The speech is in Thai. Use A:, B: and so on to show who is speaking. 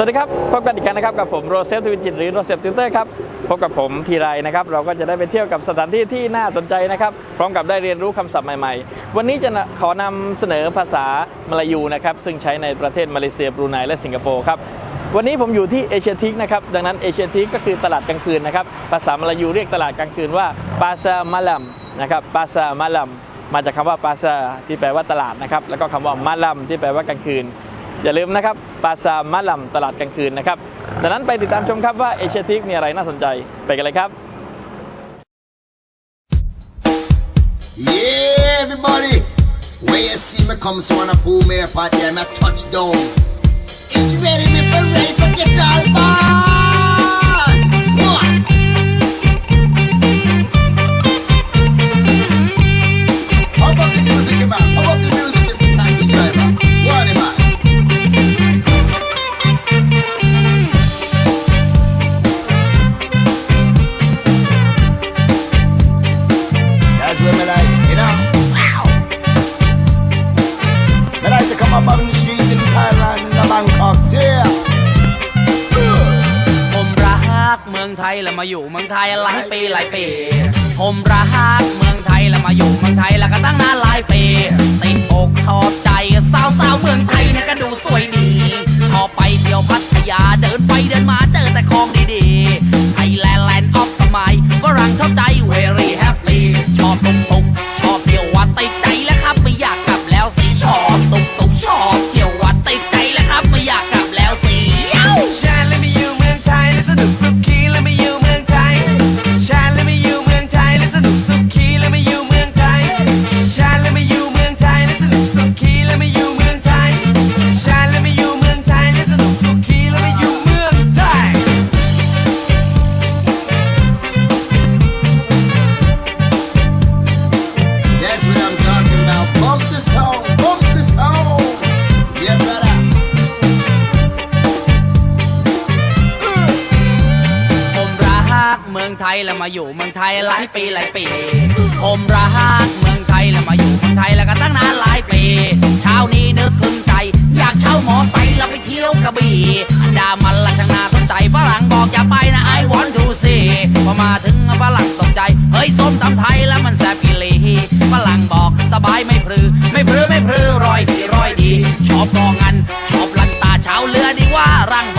A: สวัสดีครับพบกันอีกครั้งนะครับกับผมโรเซฟทวินจิตหรือโรเซฟติวเตอร์ครับพบกับผมทีไรนะครับเราก็จะได้ไปเที่ยวกับสถานที่ที่น่าสนใจนะครับพร้อมกับได้เรียนรู้คำศัพท์ใหม่ๆ วันนี้จะขอนำเสนอภาษามลายูนะครับซึ่งใช้ในประเทศมาเลเซียบรูไนและสิงคโปร์ครับวันนี้ผมอยู่ที่เอเชียทิกนะครับดังนั้นเอเชียทิกก็คือตลาดกลางคืนนะครับภาษามลายูเรียกตลาดกลางคืนว่าปาซามาลัมนะครับปาซามาลัมมาจากคำว่าปาซาที่แปลว่าตลาดนะครับแล้วก็คำว่ามาลัมที่แปลว่ากลางคืน อย่าลืมนะครับปาซามะลัมตลาดกลางคืนนะครับดังนั้นไปติดตามชมครับว่าเอเชียทิกมีอะไรน่าสนใจไปกันเลยครับ
B: Yeah, everybody. Where you see me come, so on a pool me up at them, I touchdown. Like to come up on the street in Thailand, in Bangkok, yeah.
C: ผมรักเมืองไทยแล้วมาอยู่เมืองไทยหลายปีหลายปี ผมรักเมืองไทยแล้วมาอยู่เมืองไทยแล้วก็ตั้งนานหลายปี ติดอกชอบใจสาวสาวเมืองไทยเนี่ยก็ดูสวยดี ชอบไปเที่ยวพัทยาเดินไปเดินมาเจอแต่ของดีๆ ไทยแลนด์แลนด์ออฟสมัยฝรั่งชอบใจ very happy ชอบตุกตุกืองไทยแล้วมาอยู่เมืองไทยหลายปีหลายปี ผมรักเมืองไทยแล้วมาอยู่เมืองไทยแล้วก็ตั้งนานหลายปี เช้านี้นึกพึงใจ อยากเช่าหมอไซค์แล้วไปเที่ยวกระบี่อันดามันลักษณะสนใจฝรั่งบอกอย่าไปนะไอวอนทูซีพอมาถึงฝรั่งตกใจ เฮ้ยส้มตำไทยแล้วมันแซ่บอีหลีฝรั่งบอกสบายไม่พลือ ไม่พลือไม่พลือรอยดีรอยดีชอบกองันชอบลันตาเช้าเรือดีว่ารัง